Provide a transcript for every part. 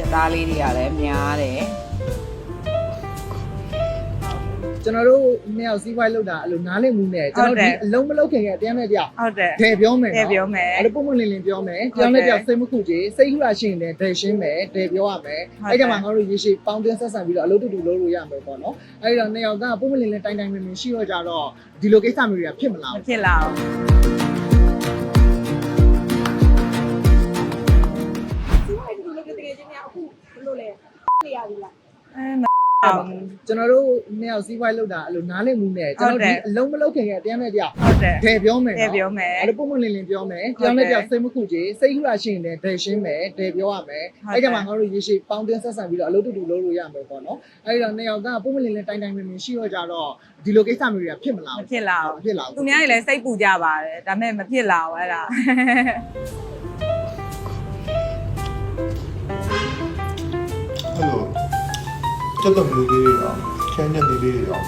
စက်သားလေးတွေကလည်းများတယ်ကျွန်တော်တို့နှစ်ယောက်စီးပွားရေးလုပ်တာအဲ့လိုနားလည်မှုနဲ့ကျွန်တော်ဒီအလုံးမလုပ်ခင်ကအတင်းနဲ့တယောက်ဟုတ်တယ်ဒဲပြောမယ်တဲ့ပြောမယ်အဲ့လိုပုံမှန်လင်းလင်းပြောမယ်ဟုတ်တတယ်ယောက်နဲ့တယောက်စိတ်မခုကြည်စိတ်ကူလာရှိရင်လည်းဒဲရှင်းမယ်ဒဲပြောရမယ်ဟုတ်တယ်အဲ့ကြမှာငါတို့ရေရှည်ပေါင်းတင်ဆက်ဆံပြီးတော့အလုပ်တူတူလုပ်လို့ရမယ်ပေါ့နော်အဲ့တော့နှစ်ယောက်ကပုံမှန်လင်းလင်းတိုင်တိုင်မင်မင်ရှိတော့ကြတော့ဒီလိုကိစ္စမျိုးတွေကဖြစ်မလာမဘူးဖြစ်လာဘူး နေရပြီလားအဲမအောင်ကျွန်တော်တို့နှစ်ယောက်စီးပွားရေးလုပ်တာအဲ့လိုနားလည်မှုနဲ့ကျွန်တော်ဒီအလုံးမလုပ်ခင်ကအတင်းနဲ့တယောက်ဟုတ်တယ်ဒဲပြောမယ်တဲ့ပြောမယ်အဲ့လိုပုံမှန်လင်းလင်းပြောမယ်ဟုတ်တတယ်ယောက်နဲ့တယောက်စိတ်မခုကြည်စိတ်ကူလာရှိရင်လည်းဒဲရှင်းမယ်ဒဲပြောရမယ်ဟုတ်တယ်အဲ့ကြမှာငါတို့ရေရှည်ပေါင်းတင်ဆက်ဆံပြီးတော့အလုပ်တူတူလုပ်လို့ရမယ်ပေါ့နော်အဲ့တော့နှစ်ယောက်ကပုံမှန်လင်းလင်းတိုင်တိုင်မင်မင်ရှိတော့ကြတော့ဒီလိုကိစ္စမျိုးတွေကဖြစ်မလာမဘူးဖြစ်လာမဘူးဖြစ်လာသူဘူးများတွေလည်းစိတ်ပူကြပါတယ်ဒါပေမဲ့မဖြစ်လာဘူးအဲ့ဒါ ကျက်တော်မျိုးလေးတွေရောချမ်းတဲ့လေးလေးတွေရော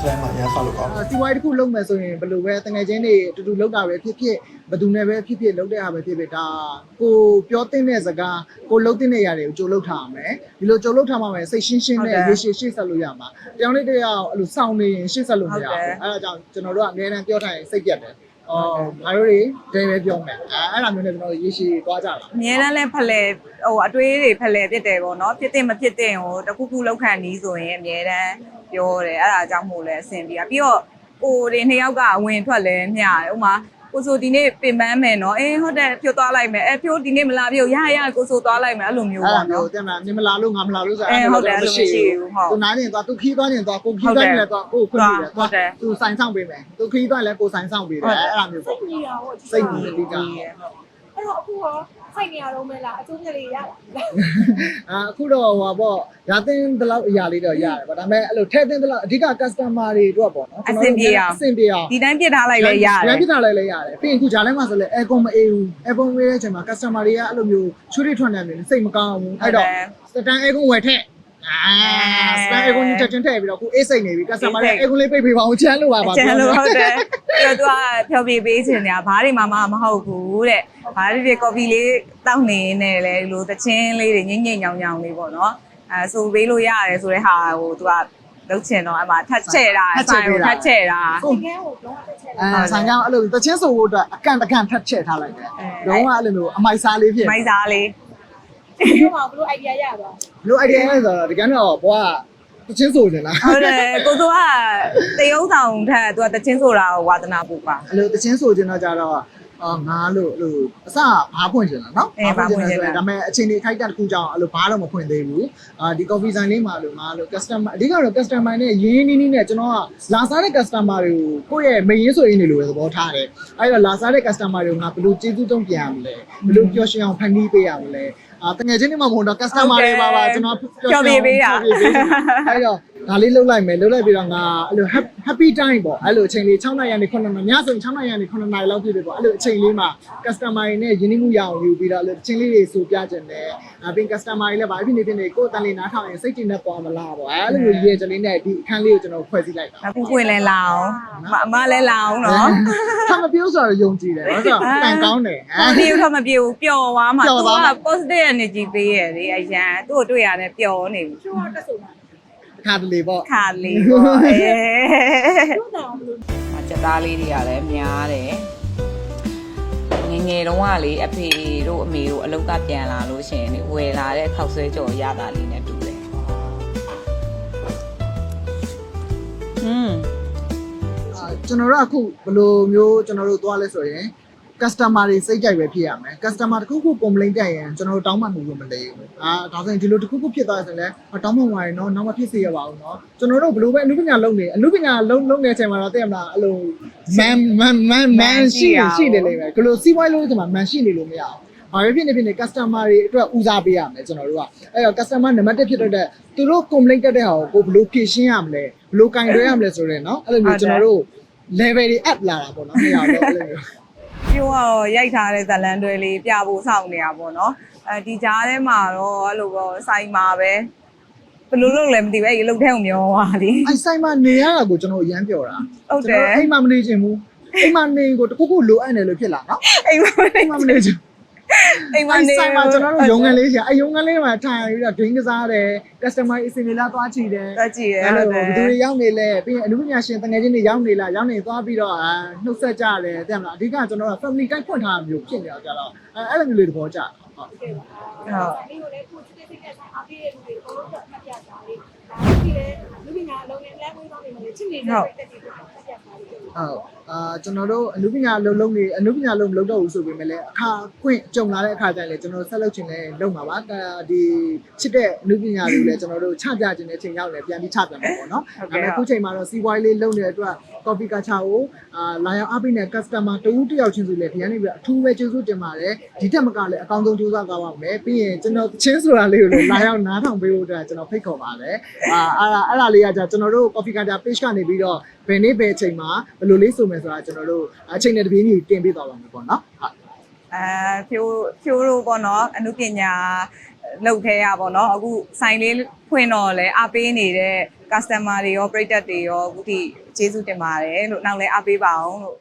ဆိုင်မှာရမ်းဆောက်လို့ကောင်းတယ်အာစီဝိုင်းတစ်ခုလုပ်မယ်ဆိုရင်ဘယ်လိုပဲတငယ်ချင်းတွေအတူတူလုပ်တာပဲဖြစ်ဖြစ်ဘယ်သူနဲ့ပဲဖြစ်ဖြစ်လုပ်တဲ့ဟာပဲဖြစ်ဖြစ်ဒါကိုပြောတင်တဲ့စကားကိုလုပ်တင်တဲ့ຢာတွေကိုကြိုလုပ်ထားရမယ်ဒီလိုကြိုလုပ်ထားမှပဲစိတ်ရှင်းရှင်းနဲ့ရေရှည်ရှေ့ဆက်လို့ရမှာတယောက်နဲ့တယောက်အဲ့လိုစောင့်နေရင်ရှေ့ဆက်လို့မရဘူးအဲ့ဒါကြောင့်ကျွန်တော်တို့ကအများအားပြောထားရင်စိတ်ပြတ်တယ် အော်ငါတို့တွေဒဲပဲပြောမယ်အဲအဲ့ဒါမျိုးနဲ့ကျွန်တော်တို့ရေရှည်သွားကြတာအများတန်းလဲဖလဲဟိုအတွေးတွေဖလဲဖြစ်တယ်ပေါ့နော်ဖြစ်တဲ့မဖြစ်တဲ့ဟိုတခုခုလောက်ခံနီးဆိုရင်အများတန်းပြောတယ်အဲ့ဒါကြောင့်မို့လဲအဆင်ပြေတာပြီးတော့ကိုတွေနှစ်ယောက်ကအဝင်ထွက်လဲမျှတယ်ဥမာ ကိုဆိုဒီနေ့ပင်ပန်းမယ်နော်အေးဟုတ်တယ်ဖြိုးသွားလိုက်မယ်အဲဖြိုးဒီနေ့မလာဖြိုးရရကိုဆိုသွားလိုက်မယ်အဲ့လိုမျိုးအဲ့ဒါပေါ့မျိုးနော် တင်မလားမြင်မလားလို့ငါမလားလို့ဆိုအဲဟုတ်တယ်အဲ့လိုမရှိဘူးဟုတ်သူနားနေသွားသူခီးသွားနေသွားကိုခီးသွားနေလဲသွားကိုခွင့်ပြုတယ်ဟုတ်တယ်သူဆိုင်ဆောင်ပေးမယ်သူခီးသွားလဲကိုဆိုင်ဆောင်ပေးတယ်အဲ့ဒါမျိုးပေါ့ညီတာဟောစိတ်ကြီးအဓိကအဲ့ တော့အခုရောစိုက်နေရတော့မဲလားအကျိုးမြတ်လေးရလားအာအခုတော့ဟိုပါပေါ့ရသင်းတလောက်အရာလေးတော့ရတယ်ပေါ့ဒါပေမဲ့အဲ့လိုထဲသင်းတလောက်အဓိက customer တွေတို့ပေါ့နော်အဆင်ပြေအောင်အဆင်ပြေအောင်ဒီတိုင်းပြစ်ထားလိုက်လဲရတရယ်ပြထားလိုက်လဲရတယ်ပြီးရင်အခုဂျာထဲမှာဆိုလဲ aircon မအေးဘူး aircon ဝေးတဲ့အချိန်မှာ customer တွေကအဲ့လိုမျိုးချွေးတွေထွက်နေတယ်စိတ်မကောင်းဘူးအဲ့တော့စတန် aircon ဝယ်ထက်အာစတ န် aircon ညချက်ချင်းထည့်ပြီးတော့အခုအေးစိတ်နေပြီ customer တွေ aircon လေးပိတ်ပေးပါအောင်ချမ်းလို့ပါပါကျန်လို့ဟုတ်တယ်ပြီးတော့သူကဖြောပြပေးခြင်းညာဘားတွေမှမမဟုတ်ဘူးတဲ့ဘားတွေပြကော်ဖီလေးတောက်နေနေလေဒီလိုတချင်းလေးတွေငိမ့်ငိမ့်ညောင်ညောင်လေးပေါ့နော်အဲဆိုပေးလို့ရတယ်ဆိုတဲ့ဟာဟိုသူကလုတ်ချင်တော့အမှထတ်ချဲ့တာဆိုင်ကိုထတ်ချဲ့တာကိုငန်းကိုတော့တစ်ချက်အဲဆိုင်ကြောင်အဲ့လိုတချင်းဆိုဖို့အတွက်အကန့်တကန့်ထပ်ချက်ထားလိုက်တယ်အဲ။လုံးဝအဲ့လိုမျိုးအမိုက်စားလေးဖြစ်မိုက်စားလေးပြောမှာဘယ်လို idea ရပါ။လို့ idea လဲဆိုတော့ဒီကနေ့တော့ဘွားက တချင်းဆိုနေလားဟုတ်တယ်ကိုစိုးကတရုပ်ဆောင်ထက်သူကတချင်းဆိုတာကိုဝါသနာပူပါ။အဲ့လိုတချင်းဆိုခြင်းတော့ကြတော့အော်ငါလို့အဲ့လိုအစဘားဖွင့်ချင်တာနော်အေးဘားဖွင့်ချင်တာဒါပေမဲ့အချိန်လေးခိုက်တဲ့တစ်ခုကြောင့်အဲ့လိုဘားတော့မဖွင့်သေးဘူး။အာဒီ coffee ဆိုင်လေးမှာလို့ငါလို့ customer အဓိကတော့ customer နဲ့ရင်းရင်းနှီးနှီးနဲ့ကျွန်တော်ကလာစားတဲ့ customer တွေကိုကိုယ့်ရဲ့မရင်းဆိုရင်းနေလို့ပဲသဘောထားတယ်။အဲ့တော့လာစားတဲ့ customer တွေကိုငါဘယ်လိုကျေးဇူးတုံးပြန်ရမလဲ။ဘယ်လိုပျော်ရွှင်အောင်ဖန်တီးပေးရမလဲ။ အာတကယ်ချင်းနေမှာမဟုတ်တော့ customer တွေပါပါကျွန်တော်ပျော်ပြပေးတာအဲ့တော့ ဒါလေးလှုပ်လိုက်မယ်လှုပ်လိုက်ပြီးတော့ငါအဲ့လို happy time ပေါ့အဲ့လိုအချိန်လေး6နာရီကနေ9နာရီညဆိုရင်6နာရီကနေ9နာရီလောက်ပြည့်တယ်ပေါ့အဲ့လိုအချိန်လေးမှာ customer တွေနဲ့ယဉ်ကျေးမှုရအောင်ယူပြီးတော့အဲ့လိုအချိန်လေးတွေစူပြကြတယ်အပြင် customer တွေလည်းဗာဖြစ်နေဖြစ်နေကိုယ်တန်လေးနားထောင်ရင်စိတ်တည်နေပေါ်မလားပေါ့အဲ့လိုမျိုးရည်ချလေးနဲ့ဒီအခန်းလေးကိုကျွန်တော်ဖွဲ့စည်းလိုက်တာအခုပွင့်လဲလာအောင်မအမလဲလာအောင်နော်ถ้าမပြောဆိုတော့ယုံကြည်တယ်ဟုတ်ဆိုတန်ကောင်းတယ်ဟမမ်ပြေဘူးတော့မပြေဘူးပျော်သွားမှာပျော်သူသွားကမှာ positive energy ပေးရလေအရန်သူ့ကိုတွေ့ရတယ်ပျော်နေပြီချိုးရတက်ဆိုမှာ ခါတလေပေါ့ခါလေးပေါ့အဲချိုးတော့ဘယ်လိုစက်သားလေးတွေကလည်းများတယ်ငယ်ငယ်တုန်းကလေအဖေတို့အမေတို့အလုတ်ကပြန်လာလို့ရှိရင်လေဝယ်လာတဲ့ခောက်ဆွဲကြော်ရတာလေးနဲ့တူတယ်อืมအာကျွန်တော်တို့အခုဘယ်လိုမျိုးကျွန်တော်တို့သွားလဲဆိုရင် customer တွေစိတ်ကြိုက်ပဲဖြစ်ရမယ် customer တခုခု complaint တက်ရင်ကျွန်တော်တို့တောင်းပန်မှုလို့မလဲဘူးအာဒါဆိုရင်ဒီလိုတခုခုဖြစ်သွားတယ်ဆိုရင်လည်းအာတောင်းပန်သွားရင်တော့နောက်မဖြစ်စေရပါဘူးเนาะကျွန်တော်တို့ဘယ်လိုပဲအမှုပညာလုပ်နေအမှုပညာလုံးလုံးနေတဲ့အချိန်မှာတော့သိရမလားအဲ့လို man man man man ရှိရှိနေလိမ့်မယ်ဘယ်လိုစီးပွားရေးလုပ်တဲ့ချိန်မှာ man ရှိနေလို့မရအောင်ဘာပဲဖြစ်နေဖြစ်နေ customer တွေအတွက်ဦးစားပေးရမယ်ကျွန်တော်တို့ကအဲ့တော့ customer နံပါတ်1ဖြစ်တဲ့သူတို့ complaint တက်တဲ့ဟာကိုကိုဘယ်လိုဖြေရှင်းရမလဲဘယ်လိုကင်တွဲရမလဲဆိုတော့เนาะအဲ့လိုမျိုးကျွန်တော်တို့ level တွေ up လာတာပေါ့နော်မရတော့အဲ့လိုမျိုး ပြိုးကတော့ရိုက်ထားတဲ့ဇလန်တွဲလေးပြဖို့စောင့်နေတာပေါ့နော်အဲဒီကြားထဲမှာတော့အဲ့လိုပေါ့စိုင်းမှာပဲဘယ်လိုလုပ်လဲမသိဘူးအဲ့ဒီအလုပ်ထဲကိုမျောသွားလीအဲ့ဆိုင်မှာနေရတာကိုကျွန်တော်အရန်ပြောတာဟုတ်တယ်ကျွန်တော်အိမ်မှာမနေချင်ဘူးအိမ်မှာနေကိုတခုခုလိုအပ်နေလို့ဖြစ်လာနော်အိမ်မှာအိမ်မှာမနေချင် အိမ်မှာအဲ့နေဆိုင်မှာကျွန်တော်တို့ရုံငန်းလေးရှာအဲ့ရုံငန်းလေးမှာထိုင်ပြီးတော့ game ကစားတယ် customer အစီအစဉ်လာသွားကြည့်တယ်တက်ကြည့်ရအဲ့ဟုလိုတ်တယ်ဘယ်သူတွေရောက်နေလဲပြီးရင်အနုပညာရှင်တငယ်ချင်းတွေရောက်နေလားရောက်နေသွားပြီးတော့အာနှုတ်ဆက်ကြတယ်တဲ့မလားအဓိကကျွန်တော်တို့ family guide ဖွင့်ထားတာမျိုးဖြစ်နေတာကြတော့အဲ့အဲ့လိုမျိုးလေးသဘောကျတယ်ဟုတ်ကဲပါဟုတ် ဒီလိုလေကိုစစ်စစ်ကဆိုင်အားပေးရတဲ့လူတွေအကုန်လုံးတော့မှတ်ပြတာလေးဒါကြည့်လေလူပညာအလုံးနဲ့လက်ဝဲသွားနေမှာလေချစ်နေတဲ့တက်တက်ကိုမှတ်ပြတာလေးဟုတ်အာကျွန်တော်တို့အနုပညာလုံးလုံးနေအနုပညာလုံးမလုံးတော့ဘူးဆိုပေမဲ့လည်းအခါခွင့်ကြုံလာတဲ့အခါကျရင်လည်းကျွန်တော်တို့ဆက်လုပ်ချင်လဲလုပ်မှာပါဒါဒီချစ်တဲ့အနုပညာတွေလည်းကျွန်တော်တို့ချပြခြင်းတဲ့အချိန်ရောက်လည်းပြန်ပြီးချပြန်မှာပေါ့နော်ဒါပေမဲ့အခုချိန်မှာတော့စီးပွားရေးလေးလုပ်နေတဲ့အတွက် coffee culture ကိုအာလာရောက်အပိနဲ့ customer တဦးတစ်ယောက်ချင်းစီလည်းဒီကနေပြီးအထူးပဲကျေးဇူးတင်ပါတယ်ဒီတက်မကလည်းအကောင်းဆုံးကြိုးစားသွားပါမယ်ပြီးရင်ကျွန်တော်ချင်းဆိုတာလေးကိုလည်းလာရောက်နားထောင်ပေးဖို့အတွက်ကျွန်တော်ဖိတ်ခေါ်ပါတယ်အာအဲ့ဒါအဲ့ဒါလေးကじゃကျွန်တော်တို့ coffee culture page ကနေပြီးတော့ဘယ်နေ့ဘယ်အချိန်မှာဘယ်လိုလေးဆိုမယ်ဆိုတာကျွန်တော်တို့အချိန်နဲ့တပြေးညီတင်ပေးသွားပါမယ်ပေါ့နော်ဟုတ်အဲဖြိုးဖြိုးတို့ပေါ့နော်အနုပညာ လုပ်ခဲရပေါ့နော်အခုဆိုင်လေးဖွင့်တော့လဲအားပေးနေတဲ့ customer တွေရောပရိသတ်တွေရောအခုထိကျေးဇူးတင်ပါတယ်လို့နောက်လဲအားပေးပါအောင်လို့